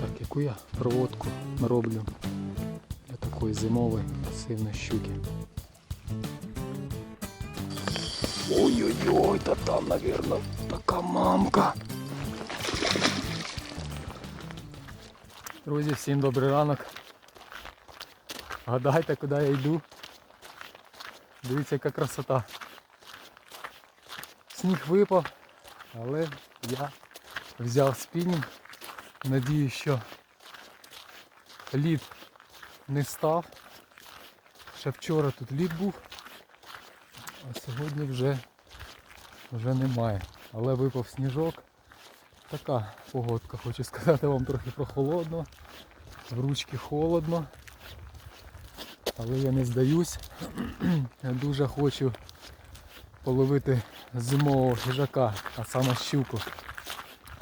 Так, яку я проводку роблю для такої зимової пасивної щуки. Ой-ой-ой, та там, навірно, така мамка. Друзі, всім добрий ранок. Гадайте, куди я йду. Дивіться, яка красота. Сніг випав, але я взяв спінінг. Надію, що лід не став. Ще вчора тут лід був, а сьогодні вже, вже немає. Але випав сніжок. Така погодка, хочу сказати вам трохи прохолодно. В ручки холодно. Але я не здаюсь. Я дуже хочу половити зимового хижака, а саме щуку.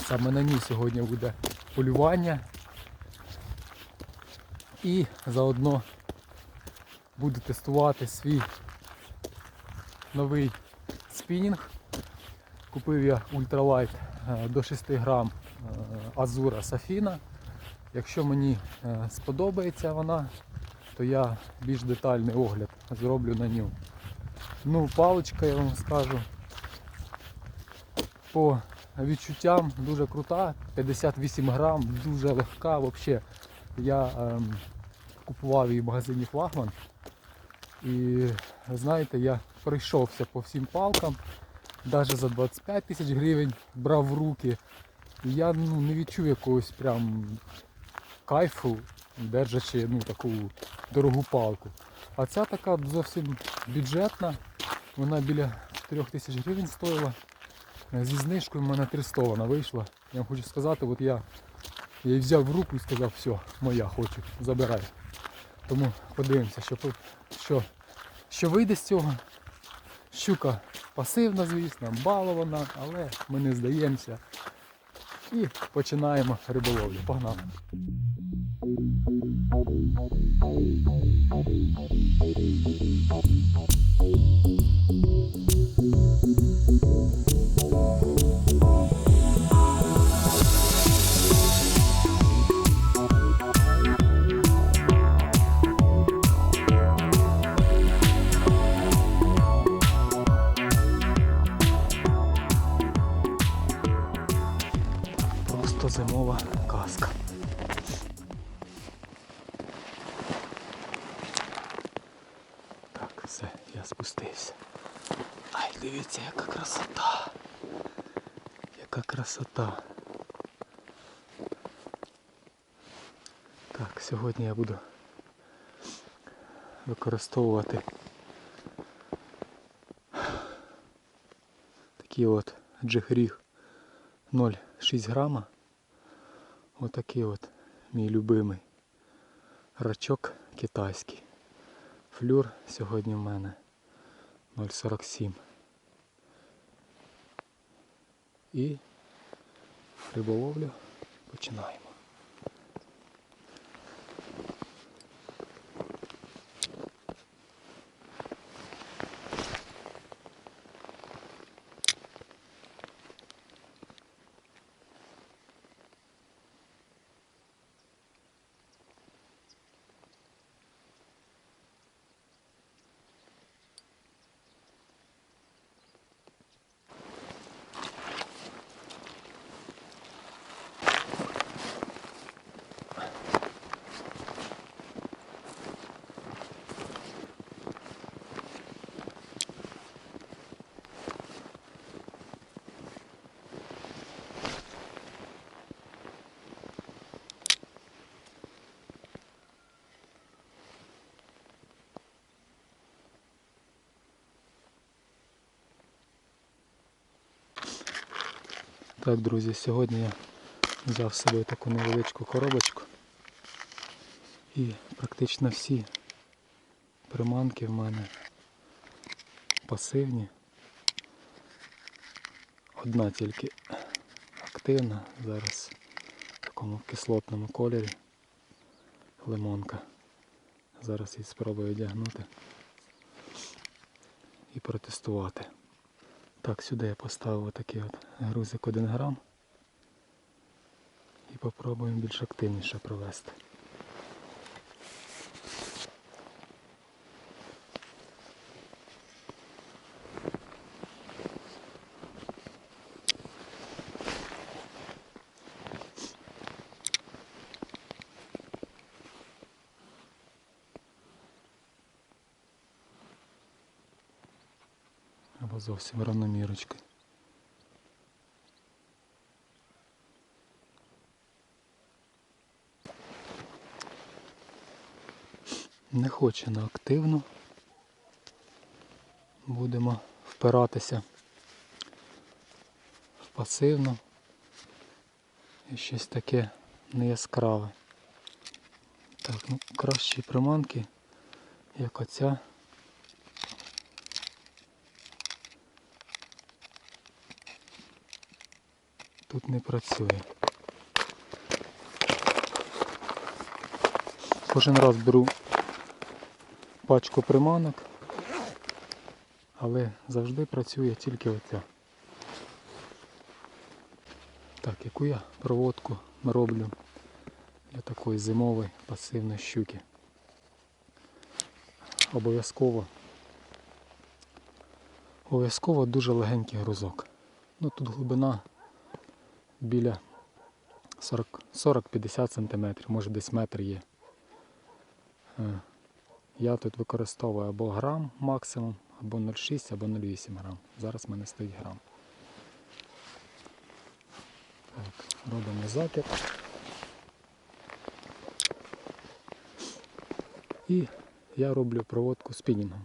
Саме на ній сьогодні буде полювання. І заодно буду тестувати свій новий спінінг. Купив я ультралайт е, до 6 грам е, Азура Сафіна. Якщо мені е, сподобається вона, то я більш детальний огляд зроблю на ню. Ну, паличка, я вам скажу, по відчуттям дуже крута, 58 грам, дуже легка взагалі. Я ем, купував її в магазині Флагман. І знаєте, я пройшовся по всім палкам, навіть за 25 тисяч гривень брав в руки. І я ну, не відчув якогось прям кайфу, держачи ну, таку дорогу палку. А ця така зовсім бюджетна, вона біля 4 тисяч гривень стоїла. Зі знижкою в мене 300 вона вийшла. Я вам хочу сказати, от я, її взяв в руку і сказав, все, моя хочу, забирай. Тому подивимося, що, що, що вийде з цього. Щука пасивна, звісно, балована, але ми не здаємося. І починаємо риболовлю. Погнали. Просто зимова казка. Так, все, я спустився. Ай, дивіться, яка красота. Яка красота. Так, сьогодні я буду використовувати такий от джихріг 0,6 грама. Отакий от мій любимий рачок китайський. Флюр сьогодні в мене 0,47. І риболовлю починаємо. Так, друзі, сьогодні я взяв з собою таку невеличку коробочку. І практично всі приманки в мене пасивні. Одна тільки активна, зараз в такому кислотному кольорі. Лимонка. Зараз її спробую одягнути і протестувати. Так, сюди я поставив отакий от грузик 1 грам. І попробуємо більш активніше провести. Або зовсім равномірочкою. Не хоче на активну. Будемо впиратися в пасивну і щось таке неяскраве. Так, ну кращі приманки, як оця. Тут не працює. Кожен раз беру пачку приманок, але завжди працює тільки оця. Так, яку я проводку роблю для такої зимової пасивної щуки. Обов'язково обов'язково дуже легенький грузок. Ну тут глибина біля 40 40-50 см, може десь метр є. Е, Я тут використовую або грам максимум, або 0,6, або 0,8 грам. Зараз в мене стоїть грам. Так, робимо закид. І я роблю проводку спінінгом.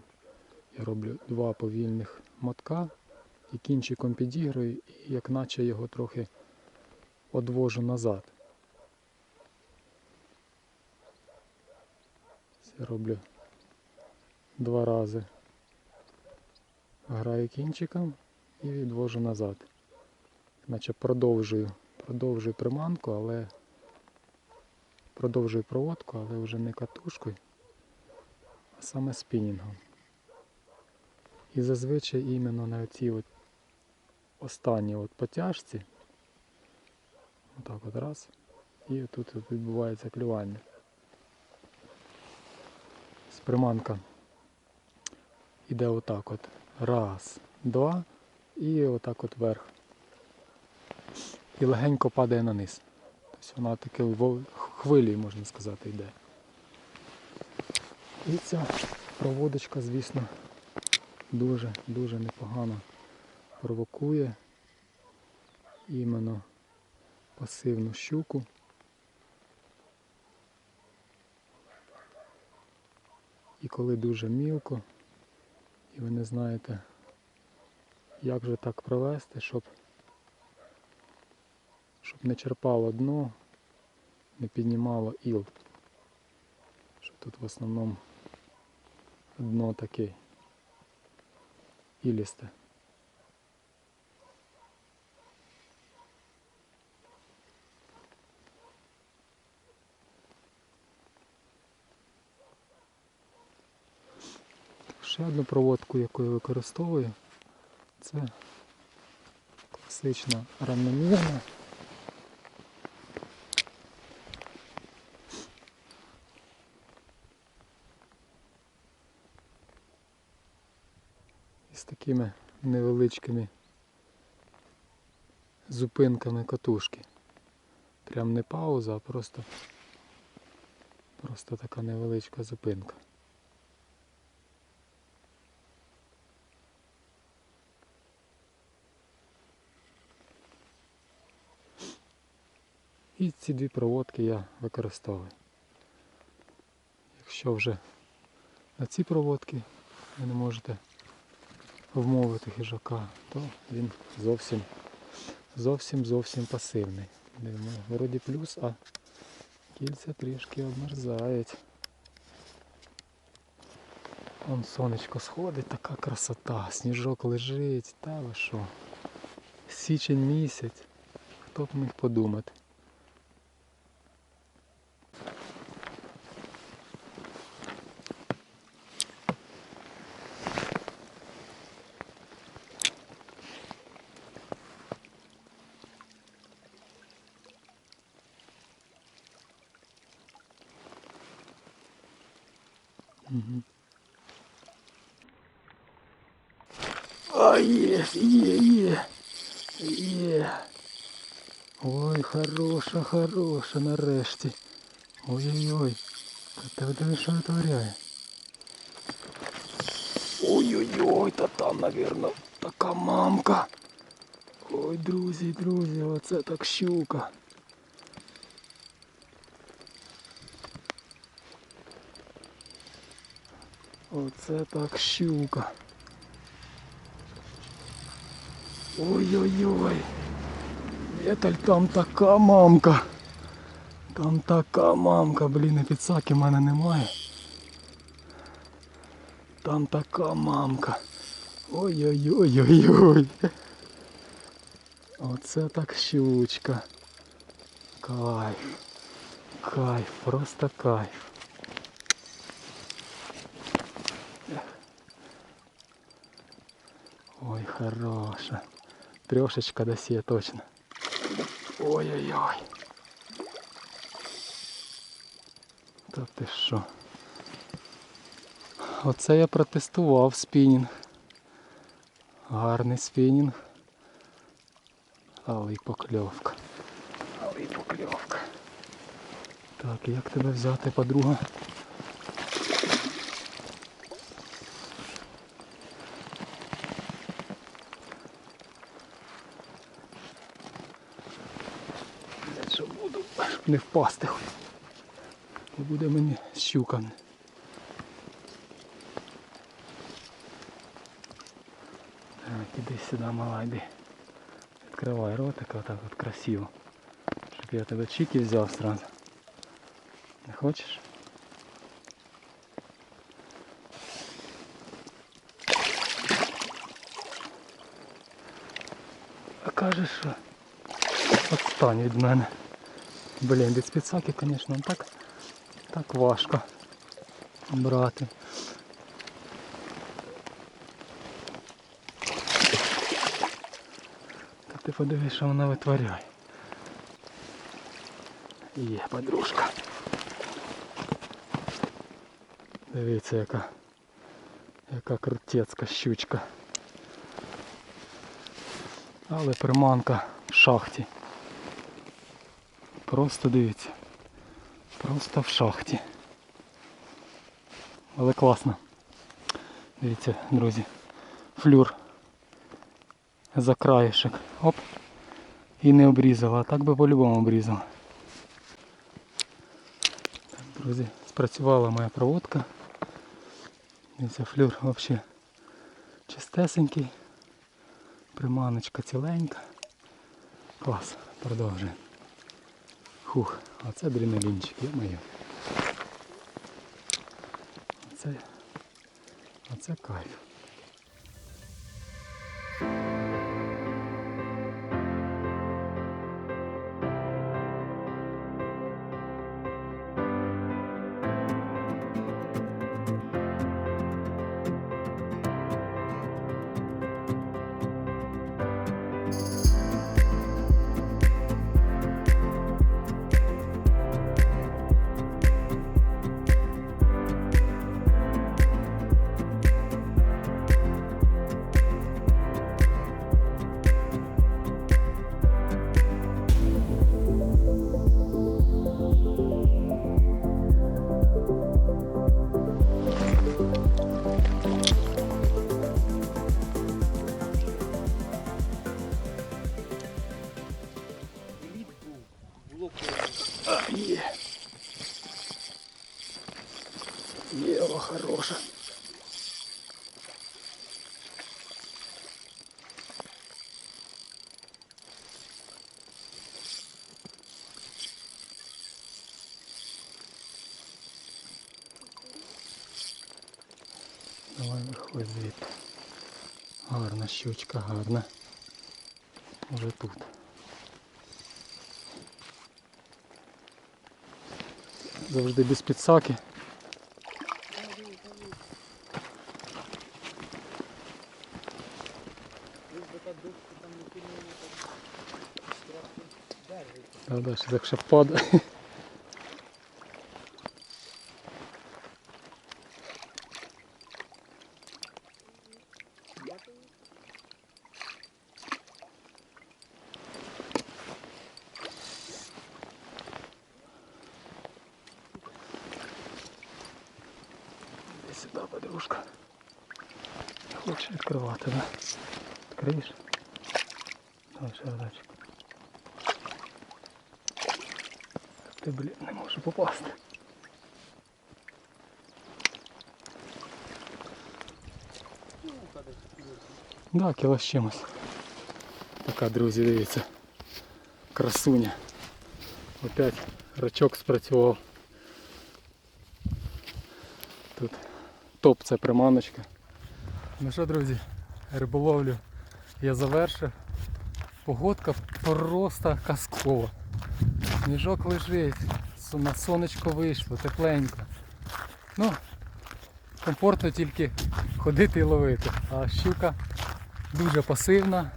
Я роблю два повільних мотка і кінчиком підіграю, і як наче його трохи одвожу назад. Це роблю два рази. Граю кінчиком і відвожу назад. Наче продовжую, продовжую приманку, але продовжую проводку, але вже не катушкою, а саме спінінгом. І зазвичай іменно на цій останній от потяжці Отак от раз. І тут відбувається клювання. З приманка іде отак от. Раз, два і отак от вверх. І легенько падає на низ. Тобто вона таке хвилею, можна сказати, йде. І ця проводочка, звісно, дуже-дуже непогано провокує іменно пасивну щуку. І коли дуже мілко, і ви не знаєте, як же так провести, щоб, щоб не черпало дно, не піднімало іл. Що тут в основному дно таке ілісте. Ще одну проводку, яку я використовую, це класична равномірна. Із такими невеличкими зупинками катушки. Прям не пауза, а просто, просто така невеличка зупинка. Ці дві проводки я використовую. Якщо вже на ці проводки ви не можете вмовити хижака, то він зовсім зовсім зовсім пасивний. Вроді плюс, а кільця трішки обмерзають. Вон сонечко сходить, така красота, сніжок лежить, та ви що. Січень місяць, хто б міг подумати. А, є, є, є. Є. Ой, хороша, хороша, нарешті. Ой-ой-ой. Та ти диви, що витворяє. Ой-ой-ой, та там, навірно, така мамка. Ой, друзі, друзі, оце так щука. Оце так щука. Ой-ой-ой. Віталь, там така мамка. Там така мамка, блін, і підсаки в мене немає. Там така мамка. Ой-ой-ой-ой-ой. Оце так щучка. Кайф. Кайф, просто кайф. Ой, хороша. Трешечка досі точно. Ой-ой-ой. Та ти що? Оце я протестував спінінг. Гарний спінінг. Але й покльовка. Але й покльовка. Так, як тебе взяти, подруга? Блядь, що буду, щоб не впасти. Не буде мені щука. Так, іди сюди, мала, йди. Відкривай ротик отак от красиво. Щоб я тебе чики взяв сразу. Не хочеш? А кажеш, що відстань від мене. Блін, від спецаки, звісно, так, так важко брати. Та ти подивись, що вона витворяє. Є подружка. Дивіться, яка, яка крутецька щучка. Але приманка в шахті. Просто дивіться. Просто в шахті. Але класно. Дивіться, друзі. Флюр за краєшок. Оп. І не обрізала. А так би по-любому обрізала. Так, друзі, спрацювала моя проводка. Дивіться, флюр взагалі чистесенький. Приманочка ціленька. Клас, продовжуємо. Хух, а це адреналінчик, А це... Оце, оце кайф. Звідти. Гарна щучка, гарна. Уже тут. Завжди без підсаки. Да, да, ще якщо падає. сюди, подружка. Хочеш відкривати, да? Відкриєш? Давай ще разочок. Ти, блін, не можу попасти. Да, кіло з чимось. Така, друзі, дивіться. Красуня. Опять рачок спрацював. Тут топ це приманочка. Ну що, друзі, риболовлю я завершив. Погодка просто казкова. Сніжок лежить, на сонечко вийшло, тепленько. Ну, комфортно тільки ходити і ловити. А щука дуже пасивна,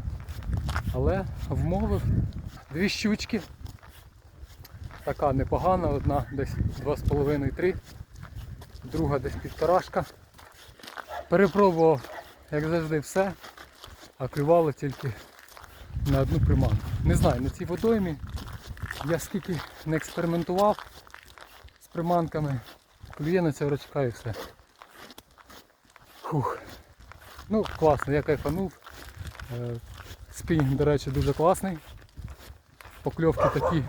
але вмовив дві щучки. Така непогана, одна десь 2,5-3, друга десь півторашка. Перепробував, як завжди, все, а клювало тільки на одну приманку. Не знаю, на цій водоймі я скільки не експериментував з приманками, клює на цього рачка і все. Фух. Ну, класно, я кайфанув. Е, Спінінг, до речі, дуже класний. Покльовки такі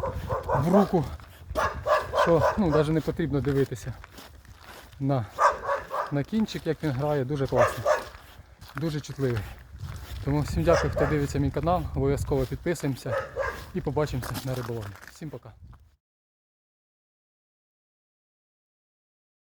в руку, що ну, навіть не потрібно дивитися на, на кінчик, як він грає, дуже класно. Дуже чутливий. Тому всім дякую, хто дивиться мій канал, обов'язково підписуємося і побачимося на риболовлі. Всім пока.